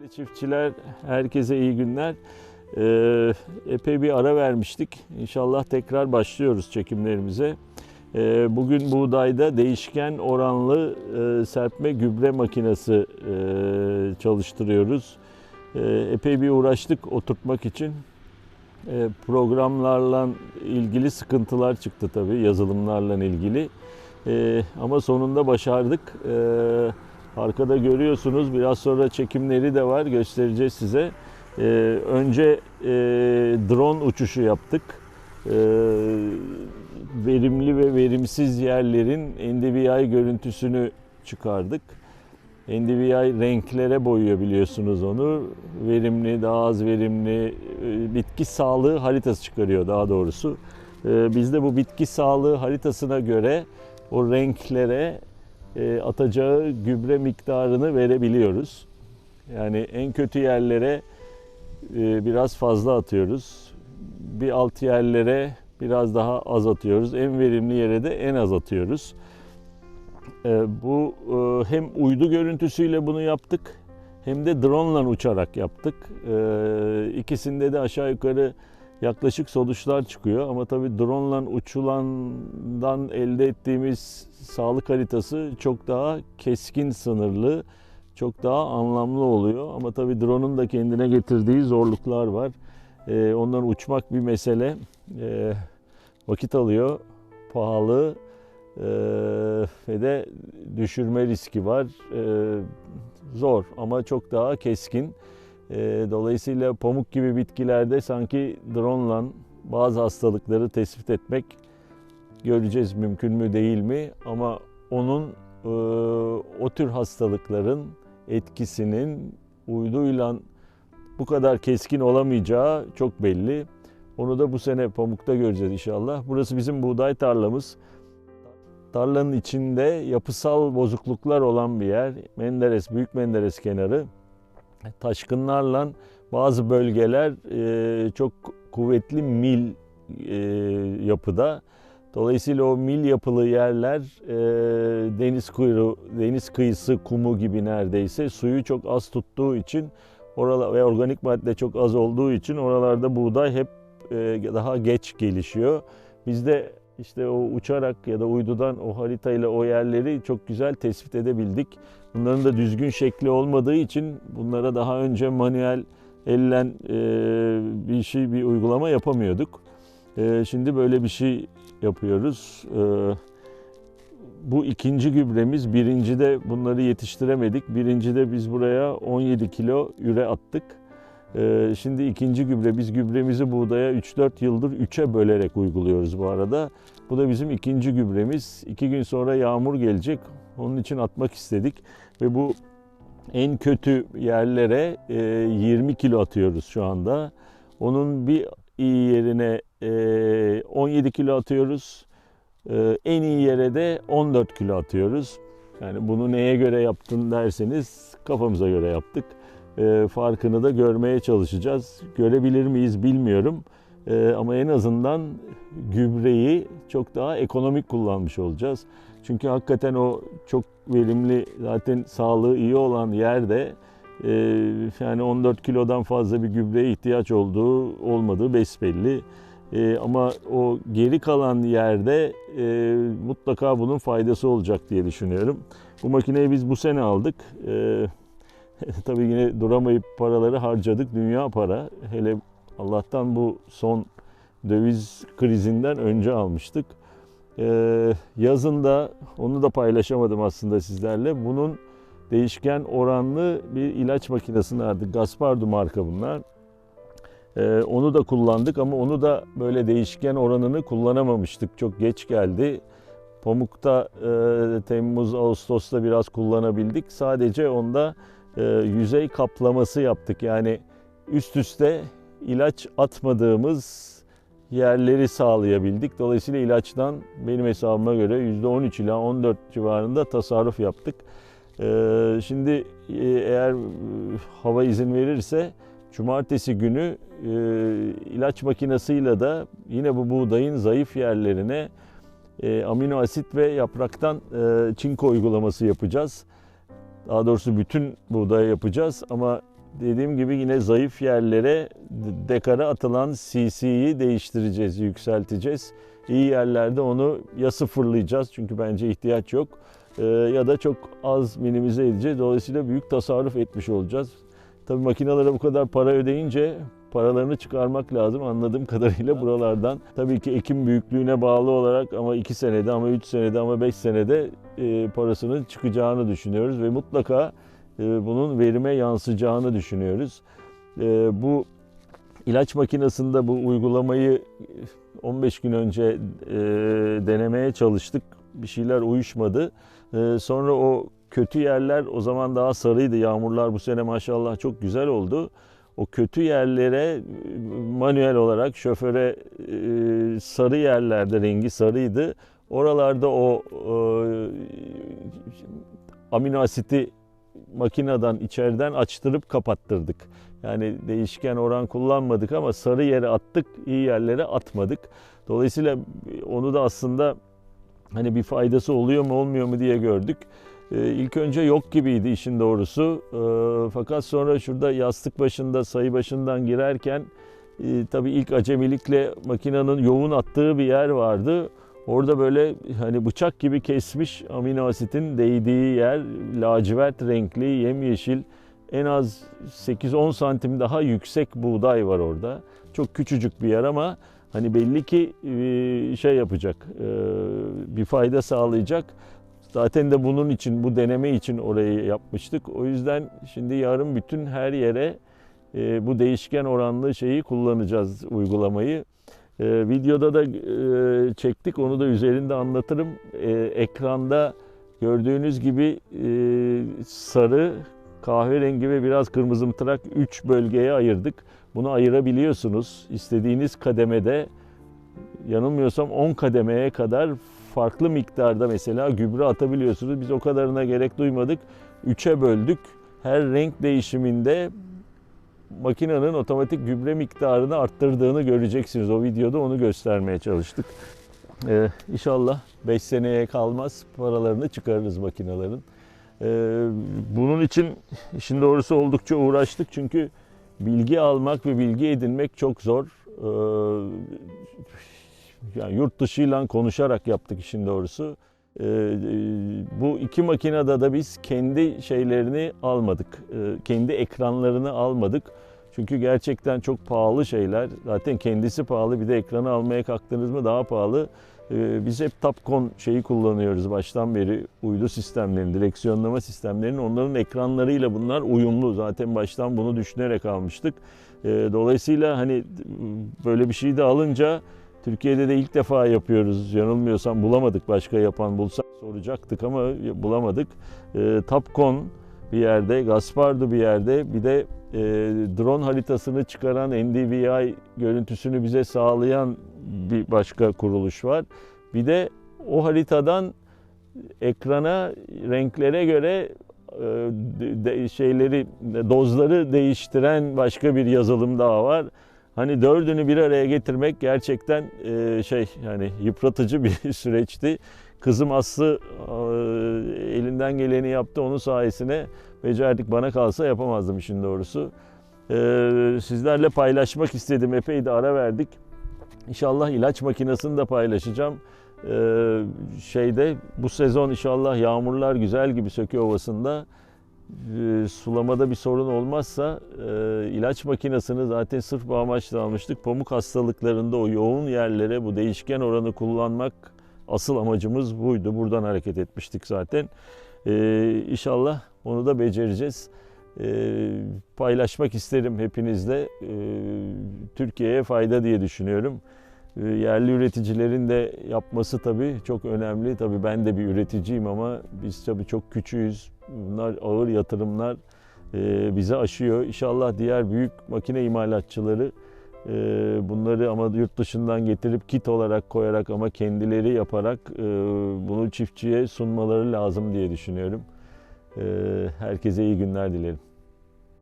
Değerli çiftçiler, herkese iyi günler. Ee, epey bir ara vermiştik. İnşallah tekrar başlıyoruz çekimlerimize. Ee, bugün buğdayda değişken oranlı e, serpme gübre makinesi e, çalıştırıyoruz. Ee, epey bir uğraştık oturtmak için. Ee, programlarla ilgili sıkıntılar çıktı tabii, yazılımlarla ilgili. Ee, ama sonunda başardık. Ee, Arkada görüyorsunuz biraz sonra çekimleri de var göstereceğiz size. Ee, önce e, drone uçuşu yaptık. Ee, verimli ve verimsiz yerlerin NDVI görüntüsünü çıkardık. NDVI renklere boyuyor biliyorsunuz onu. Verimli, daha az verimli, e, bitki sağlığı haritası çıkarıyor daha doğrusu. Ee, biz de bu bitki sağlığı haritasına göre o renklere e, atacağı gübre miktarını verebiliyoruz. Yani en kötü yerlere e, biraz fazla atıyoruz. Bir alt yerlere biraz daha az atıyoruz. En verimli yere de en az atıyoruz. E, bu hem uydu görüntüsüyle bunu yaptık hem de drone ile uçarak yaptık. E, ikisinde de aşağı yukarı yaklaşık sonuçlar çıkıyor. Ama tabii drone ile uçulandan elde ettiğimiz sağlık haritası çok daha keskin sınırlı, çok daha anlamlı oluyor. Ama tabii drone'un da kendine getirdiği zorluklar var. Ee, ondan uçmak bir mesele. Ee, vakit alıyor, pahalı ee, ve de düşürme riski var. Ee, zor ama çok daha keskin. Ee, Dolayısıyla pamuk gibi bitkilerde sanki drone ile bazı hastalıkları tespit etmek göreceğiz mümkün mü değil mi ama onun e, o tür hastalıkların etkisinin uyduyla bu kadar keskin olamayacağı çok belli. Onu da bu sene pamukta göreceğiz inşallah. Burası bizim buğday tarlamız. Tarlanın içinde yapısal bozukluklar olan bir yer. Menderes, Büyük Menderes kenarı. Taşkınlarla bazı bölgeler e, çok kuvvetli mil e, yapıda. Dolayısıyla o mil yapılı yerler e, deniz kuyruğu, deniz kıyısı kumu gibi neredeyse suyu çok az tuttuğu için oralar ve organik madde çok az olduğu için oralarda buğday hep e, daha geç gelişiyor. Biz de işte o uçarak ya da uydudan o haritayla o yerleri çok güzel tespit edebildik. Bunların da düzgün şekli olmadığı için bunlara daha önce manuel ellen e, bir şey bir uygulama yapamıyorduk. E, şimdi böyle bir şey yapıyoruz. E, bu ikinci gübremiz. Birincide bunları yetiştiremedik. Birincide biz buraya 17 kilo üre attık. E, şimdi ikinci gübre. Biz gübremizi buğdaya 3-4 yıldır 3'e bölerek uyguluyoruz bu arada. Bu da bizim ikinci gübremiz. İki gün sonra yağmur gelecek. Onun için atmak istedik. Ve bu en kötü yerlere e, 20 kilo atıyoruz şu anda. Onun bir iyi yerine e, 17 kilo atıyoruz. E, en iyi yere de 14 kilo atıyoruz. Yani bunu neye göre yaptın derseniz kafamıza göre yaptık. E, farkını da görmeye çalışacağız. Görebilir miyiz bilmiyorum. E, ama en azından gübreyi çok daha ekonomik kullanmış olacağız. Çünkü hakikaten o çok verimli zaten sağlığı iyi olan yerde e, yani 14 kilodan fazla bir gübreye ihtiyaç olduğu olmadığı besbelli. E, ama o geri kalan yerde e, mutlaka bunun faydası olacak diye düşünüyorum. Bu makineyi biz bu sene aldık. E, tabii yine duramayıp paraları harcadık. Dünya para. Hele Allah'tan bu son döviz krizinden önce almıştık. Ee, yazında onu da paylaşamadım aslında sizlerle. Bunun değişken oranlı bir ilaç makinesi vardı. Gaspardu marka bunlar. Ee, onu da kullandık ama onu da böyle değişken oranını kullanamamıştık. Çok geç geldi. Pamukta e, Temmuz, Ağustos'ta biraz kullanabildik. Sadece onda e, yüzey kaplaması yaptık. Yani üst üste ilaç atmadığımız yerleri sağlayabildik. Dolayısıyla ilaçtan benim hesabıma göre %13 ila 14 civarında tasarruf yaptık. Ee, şimdi e, eğer e, hava izin verirse cumartesi günü e, ilaç makinesiyle de yine bu buğdayın zayıf yerlerine amino asit ve yapraktan çinko uygulaması yapacağız. Daha doğrusu bütün buğdaya yapacağız ama dediğim gibi yine zayıf yerlere dekara atılan CC'yi değiştireceğiz, yükselteceğiz. İyi yerlerde onu ya sıfırlayacağız çünkü bence ihtiyaç yok e, ya da çok az minimize edeceğiz. Dolayısıyla büyük tasarruf etmiş olacağız. Tabii makinalara bu kadar para ödeyince paralarını çıkarmak lazım anladığım kadarıyla buralardan. Tabii ki ekim büyüklüğüne bağlı olarak ama 2 senede ama 3 senede ama 5 senede e, parasının çıkacağını düşünüyoruz ve mutlaka e, bunun verime yansıyacağını düşünüyoruz. E, bu ilaç makinesinde bu uygulamayı 15 gün önce e, denemeye çalıştık. Bir şeyler uyuşmadı. E, sonra o kötü yerler o zaman daha sarıydı. Yağmurlar bu sene maşallah çok güzel oldu. O kötü yerlere e, manuel olarak şoföre e, sarı yerlerde rengi sarıydı. Oralarda o e, amino asiti makineden içeriden açtırıp kapattırdık. Yani değişken oran kullanmadık ama sarı yere attık, iyi yerlere atmadık. Dolayısıyla onu da aslında hani bir faydası oluyor mu olmuyor mu diye gördük. Ee, ilk önce yok gibiydi işin doğrusu. Ee, fakat sonra şurada yastık başında, sayı başından girerken e, tabii ilk acemilikle makinenin yoğun attığı bir yer vardı. Orada böyle hani bıçak gibi kesmiş amino asitin değdiği yer lacivert renkli, yemyeşil en az 8-10 santim daha yüksek buğday var orada. Çok küçücük bir yer ama hani belli ki e, şey yapacak, e, bir fayda sağlayacak. Zaten de bunun için, bu deneme için orayı yapmıştık. O yüzden şimdi yarın bütün her yere e, bu değişken oranlı şeyi kullanacağız, uygulamayı. E, videoda da e, çektik, onu da üzerinde anlatırım. E, ekranda gördüğünüz gibi e, sarı, kahverengi ve biraz kırmızımtırak 3 bölgeye ayırdık. Bunu ayırabiliyorsunuz. İstediğiniz kademede yanılmıyorsam 10 kademeye kadar farklı miktarda mesela gübre atabiliyorsunuz. Biz o kadarına gerek duymadık. 3'e böldük. Her renk değişiminde makinenin otomatik gübre miktarını arttırdığını göreceksiniz. O videoda onu göstermeye çalıştık. Ee, inşallah 5 seneye kalmaz paralarını çıkarırız makinelerin. Ee, bunun için işin doğrusu oldukça uğraştık çünkü bilgi almak ve bilgi edinmek çok zor. Ee, yani yurt dışıyla konuşarak yaptık işin doğrusu. Ee, bu iki makinede de biz kendi şeylerini almadık. Ee, kendi ekranlarını almadık. Çünkü gerçekten çok pahalı şeyler. Zaten kendisi pahalı bir de ekranı almaya kalktınız mı daha pahalı. Ee, Biz hep Tapcon şeyi kullanıyoruz baştan beri uydu sistemlerini, direksiyonlama sistemlerini. Onların ekranlarıyla bunlar uyumlu. Zaten baştan bunu düşünerek almıştık. Dolayısıyla hani böyle bir şey de alınca Türkiye'de de ilk defa yapıyoruz. Yanılmıyorsam bulamadık başka yapan bulsak soracaktık ama bulamadık. Ee, Tapcon bir yerde, Gaspardo bir yerde bir de e, drone haritasını çıkaran NDVI görüntüsünü bize sağlayan bir başka kuruluş var. Bir de o haritadan ekrana renklere göre e, de- şeyleri dozları değiştiren başka bir yazılım daha var. Hani dördünü bir araya getirmek gerçekten e, şey yani yıpratıcı bir süreçti. Kızım Aslı e, elinden geleni yaptı. Onun sayesinde becerdik. Bana kalsa yapamazdım işin doğrusu. E, sizlerle paylaşmak istedim. Epey de ara verdik. İnşallah ilaç makinesini de paylaşacağım. Ee, şeyde bu sezon inşallah yağmurlar güzel gibi Söke Ovası'nda e, sulamada bir sorun olmazsa e, ilaç makinesini zaten sırf bu amaçla almıştık. Pamuk hastalıklarında o yoğun yerlere bu değişken oranı kullanmak asıl amacımız buydu. Buradan hareket etmiştik zaten. Ee, inşallah onu da becereceğiz. Ee, paylaşmak isterim hepinizle. Ee, Türkiye'ye fayda diye düşünüyorum. Ee, yerli üreticilerin de yapması tabii çok önemli. Tabii ben de bir üreticiyim ama biz tabii çok küçüğüz. Bunlar ağır yatırımlar e, bize aşıyor. İnşallah diğer büyük makine imalatçıları e, bunları ama yurt dışından getirip kit olarak koyarak ama kendileri yaparak e, bunu çiftçiye sunmaları lazım diye düşünüyorum. Herkese iyi günler dilerim.